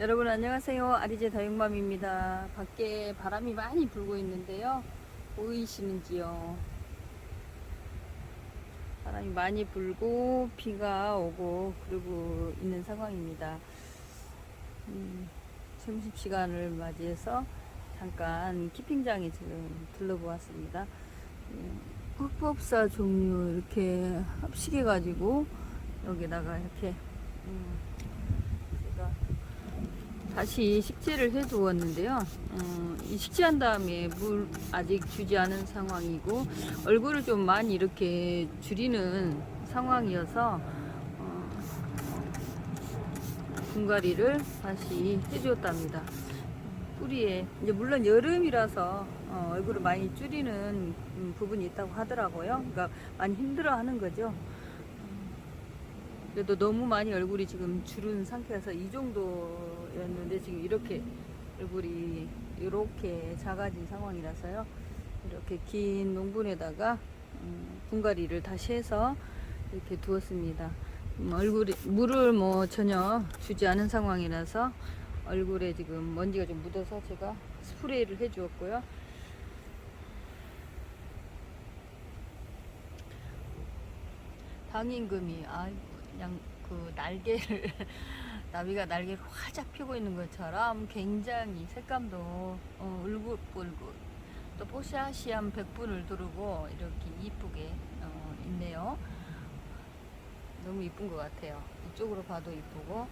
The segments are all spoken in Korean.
여러분 안녕하세요. 아리제 다육맘입니다. 밖에 바람이 많이 불고 있는데요. 보이시는지요? 바람이 많이 불고 비가 오고 그러고 있는 상황입니다. 음, 점심시간을 맞이해서 잠깐 키핑장에 지금 둘러보았습니다. 음, 흑법사 종류 이렇게 합식해 가지고 여기다가 이렇게 음, 다시 식재를 해 두었는데요. 어, 이 식재한 다음에 물 아직 주지 않은 상황이고 얼굴을 좀 많이 이렇게 줄이는 상황이어서 어, 분갈이를 다시 해 주었답니다. 뿌리에 이제 물론 여름이라서 어, 얼굴을 많이 줄이는 음, 부분이 있다고 하더라고요. 그러니까 많이 힘들어하는 거죠. 그래도 너무 많이 얼굴이 지금 주른 상태여서 이 정도였는데 지금 이렇게 얼굴이 이렇게 작아진 상황이라서요. 이렇게 긴 농분에다가 음, 분갈이를 다시 해서 이렇게 두었습니다. 음, 얼굴에 물을 뭐 전혀 주지 않은 상황이라서 얼굴에 지금 먼지가 좀 묻어서 제가 스프레이를 해 주었고요. 당임금이 아 그냥 그 날개를 나비가 날개를 활짝 펴고 있는 것처럼 굉장히 색감도 어, 울긋불긋 또 뽀샤시한 백분을 두르고 이렇게 이쁘게 어, 있네요. 너무 이쁜 것 같아요. 이쪽으로 봐도 이쁘고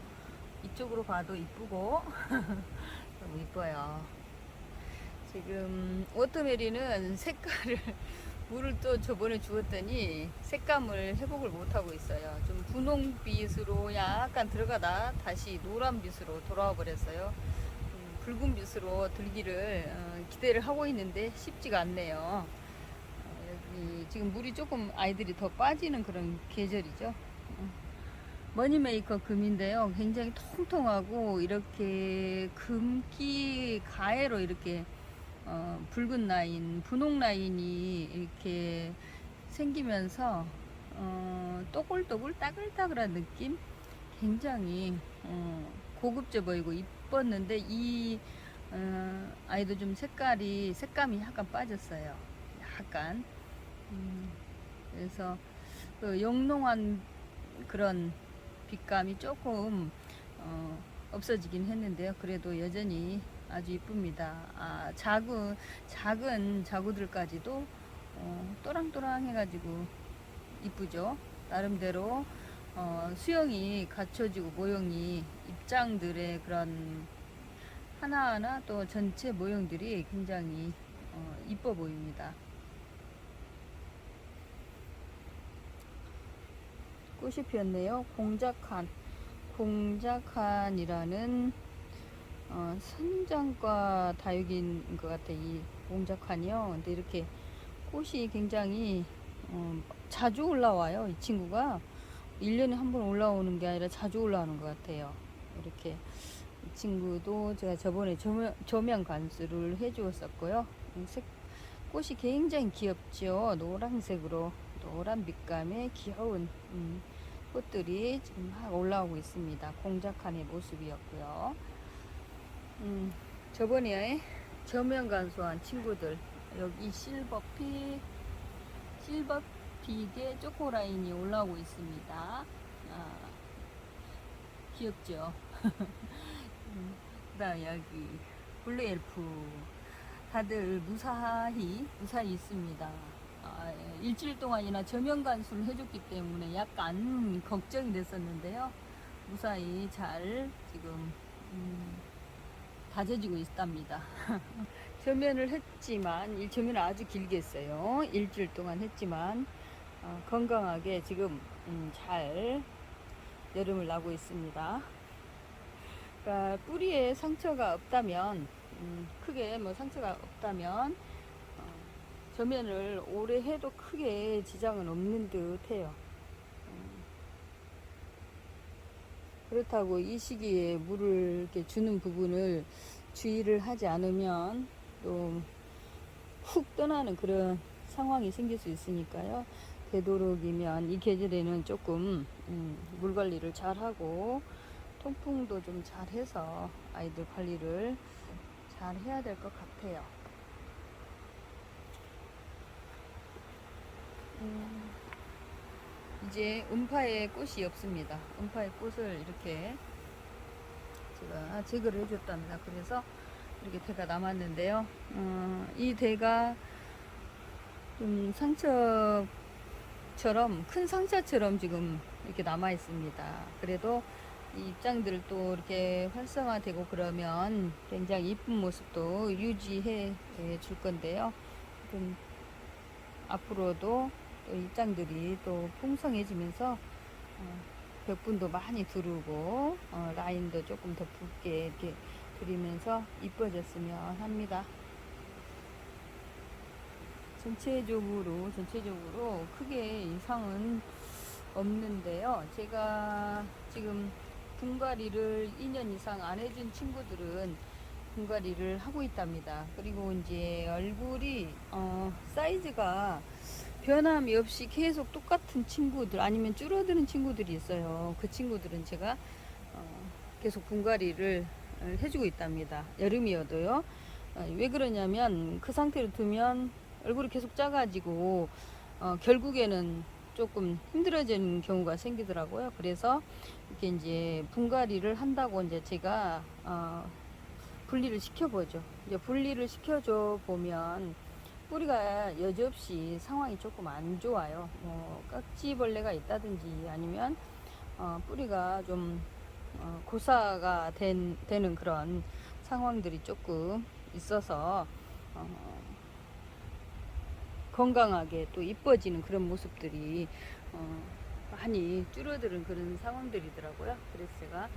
이쪽으로 봐도 이쁘고 너무 이뻐요. 지금 워터메리는 색깔을 물을 또 저번에 주었더니 색감을 회복을 못하고 있어요. 좀 분홍빛으로 약간 들어가다 다시 노란빛으로 돌아와 버렸어요. 음, 붉은 빛으로 들기를 어, 기대를 하고 있는데 쉽지가 않네요. 어, 지금 물이 조금 아이들이 더 빠지는 그런 계절이죠. 어. 머니메이커 금인데요. 굉장히 통통하고 이렇게 금기 가해로 이렇게 어, 붉은 라인, 분홍 라인이 이렇게 생기면서 어, 또글또글 따글따글한 느낌 굉장히 어, 고급져 보이고 이뻤는데 이 어, 아이도 좀 색깔이 색감이 약간 빠졌어요. 약간 음, 그래서 그 영롱한 그런 빛감이 조금 어, 없어지긴 했는데요. 그래도 여전히 아주 이쁩니다. 아, 작은 작은 자구들까지도 어, 또랑또랑 해가지고 이쁘죠. 나름대로 어, 수영이 갖춰지고 모형이 입장들의 그런 하나하나 또 전체 모형들이 굉장히 어, 이뻐 보입니다. 꽃이 피었네요. 공작한 공작한이라는 어, 선장과 다육인 것 같아 이 공작한이요. 근데 이렇게 꽃이 굉장히 어, 자주 올라와요. 이 친구가 1년에 한 번 올라오는 게 아니라 자주 올라오는 것 같아요. 이렇게 이 친구도 제가 저번에 조명, 조명 관수를 해 주었었고요. 색, 꽃이 굉장히 귀엽죠. 노란색으로 노란 빛감의 귀여운 음, 꽃들이 지금 막 올라오고 있습니다. 공작한의 모습이었고요. 음, 저번에 저면 간수한 친구들 여기 실버픽 실버픽의 초코라인이 올라오고 있습니다. 아, 귀엽죠? 음, 그다음 여기 블루 엘프 다들 무사히 무사히 있습니다. 아, 예, 일주일 동안이나 저면 간수를 해줬기 때문에 약간 걱정이 됐었는데요. 무사히 잘 지금 음, 다져지고 있답니다. 저면을 했지만 일 저면을 아주 길게 했어요. 일주일 동안 했지만 어, 건강하게 지금 음, 잘 여름을 나고 있습니다. 그러니까 뿌리에 상처가 없다면 음, 크게 뭐 상처가 없다면 어, 저면을 오래 해도 크게 지장은 없는 듯해요. 음, 그렇다고 이 시기에 물을 이렇게 주는 부분을 주의를 하지 않으면 또 훅 떠나는 그런 상황이 생길 수 있으니까요. 되도록이면 이 계절에는 조금 음, 물 관리를 잘 하고 통풍도 좀 잘 해서 아이들 관리를 잘 해야 될 것 같아요. 음, 이제 음파에 꽃이 없습니다. 음파의 꽃을 이렇게 제가 제거를 해줬답니다. 그래서 이렇게 대가 남았는데요. 어, 이 대가 좀 상처처럼 큰 상처처럼 지금 이렇게 남아 있습니다. 그래도 이 입장들을 또 이렇게 활성화되고 그러면 굉장히 이쁜 모습도 유지해 예, 줄 건데요. 좀 앞으로도 또 입장들이 또 풍성해지면서 어, 벽분도 많이 두르고 어, 라인도 조금 더 붓게 이렇게 그리면서 이뻐졌으면 합니다. 전체적으로 전체적으로 크게 이상은 없는데요. 제가 지금 분갈이를 2년 이상 안 해준 친구들은 분갈이를 하고 있답니다. 그리고 이제 얼굴이 어, 사이즈가 변함이 없이 계속 똑같은 친구들 아니면 줄어드는 친구들이 있어요. 그 친구들은 제가 어, 계속 분갈이를 어, 해주고 있답니다. 여름이어도요. 어, 왜 그러냐면 그 상태로 두면 얼굴이 계속 작아지고 어, 결국에는 조금 힘들어지는 경우가 생기더라고요. 그래서 이렇게 이제 분갈이를 한다고 이제 제가 어, 분리를 시켜보죠. 이제 분리를 시켜줘 보면 뿌리가 여지없이 상황이 조금 안 좋아요. 뭐 깍지벌레가 있다든지 아니면 어, 뿌리가 좀 어, 고사가 된, 되는 그런 상황들이 조금 있어서 어, 건강하게 또 이뻐지는 그런 모습들이 어, 많이 줄어드는 그런 상황들이더라고요. 그래서 제가 어,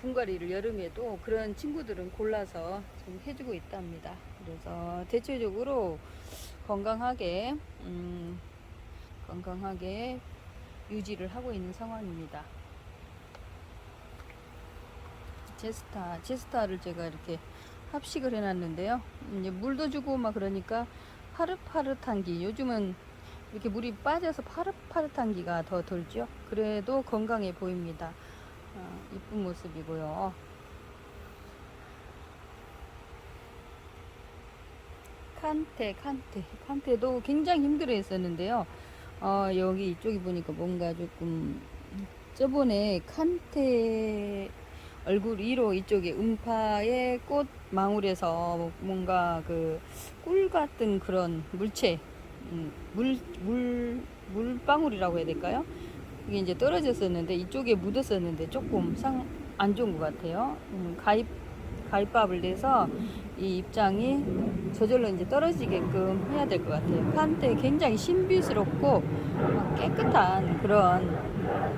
분갈이를 여름에도 그런 친구들은 골라서 좀 해주고 있답니다. 그래서 대체적으로 건강하게 음, 건강하게 유지를 하고 있는 상황입니다. 제스타, 제스타를 제가 이렇게 합식을 해놨는데요. 이제 물도 주고 막 그러니까 파릇파릇한 기. 요즘은 이렇게 물이 빠져서 파릇파릇한 기가 더 돌죠. 그래도 건강해 보입니다. 어, 이쁜 모습이고요. 칸테, 칸테. 칸테도 굉장히 힘들어 했었는데요. 어, 여기 이쪽에 보니까 뭔가 조금 저번에 칸테 얼굴 위로 이쪽에 음파의 꽃 망울에서 뭔가 그 꿀 같은 그런 물체, 음, 물, 물, 물방울이라고 해야 될까요? 이게 이제 떨어졌었는데 이쪽에 묻었었는데 조금 상 안 좋은 것 같아요. 음, 가입 가입밥을 내서 이 입장이 저절로 이제 떨어지게끔 해야 될 것 같아요. 칸테 굉장히 신비스럽고 막 깨끗한 그런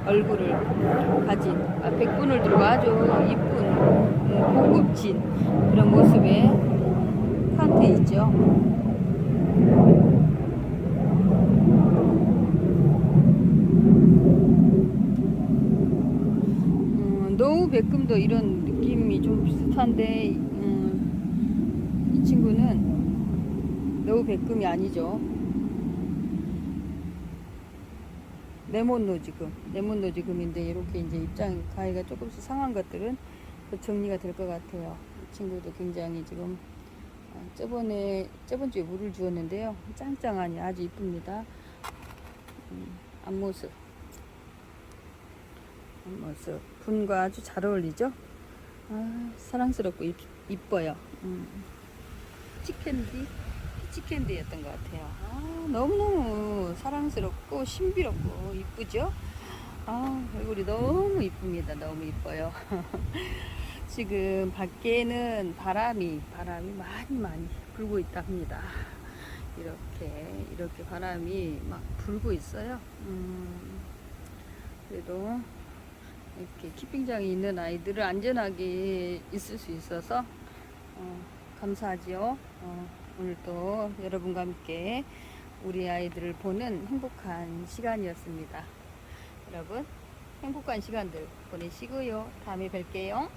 얼굴을 가진 아, 백분을 두르고 아주 이쁜 음, 고급진 그런 모습의 칸테 있죠. 음, 노후 백금도 이런 느낌이 좀 비슷한데 음, 이 친구는 노후 백금이 아니죠. 레몬 지금 레몬 노지금인데 이렇게 이제 입장 가위가 조금씩 상한 것들은 그 정리가 될 것 같아요. 이 친구도 굉장히 지금 아, 저번에 저번 주에 물을 주었는데요. 짱짱하니 아주 이쁩니다. 음, 앞모습 앞 모습 분과 아주 잘 어울리죠. 아, 사랑스럽고 이, 이뻐요. 음. 피치캔디 피치캔디였던 것 같아요. 아, 너무너무 사랑스럽고 신비롭고 이쁘죠? 아, 얼굴이 너무 이쁩니다. 너무 이뻐요. 지금 밖에는 바람이, 바람이 많이 많이 불고 있다 합니다. 이렇게, 이렇게 바람이 막 불고 있어요. 음, 그래도 이렇게 키핑장이 있는 아이들을 안전하게 있을 수 있어서 어, 감사하지요. 어, 오늘 또 여러분과 함께 우리 아이들을 보는 행복한 시간이었습니다. 여러분 행복한 시간들 보내시고요. 다음에 뵐게요.